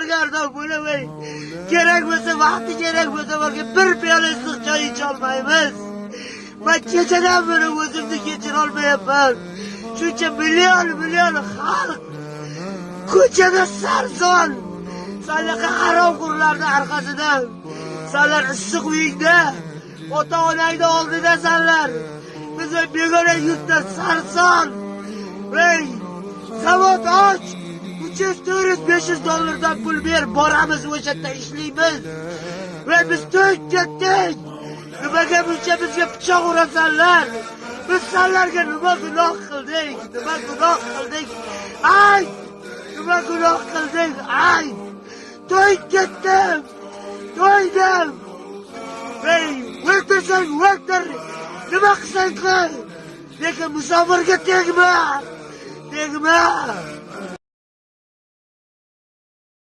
Sizlarga ardon bo'lamay. Kerak bo'lsa, vaqti kerak bo'lsa, balki bir piyola issiq choy icholmaymiz. Men kechadan beri o'zimni kechira olmayapman. Shuncha million million xalq ko'chada sarson. Sanaqa haromxo'rlarni orqasidan. Sanlar issiq uyingda, ota onangni oldidasanlar. Biz begona yurtda sar 300, 400, 500 dollardan pul ber, boramiz o'sha yerda ishlaymiz. Va biz to'yib ketdik. Nimaga buncha bizga pichoq urasanlar? Biz sanlarga nima gunoh qildik? Nima gunoh qildik? Ay! Nima gunoh qildik? Ay! To'yib ketdim. To'ydim. Ey, o'ltirsang o'ltir. Nima qilsang qil. Lekin musofirga tegma. Tegma.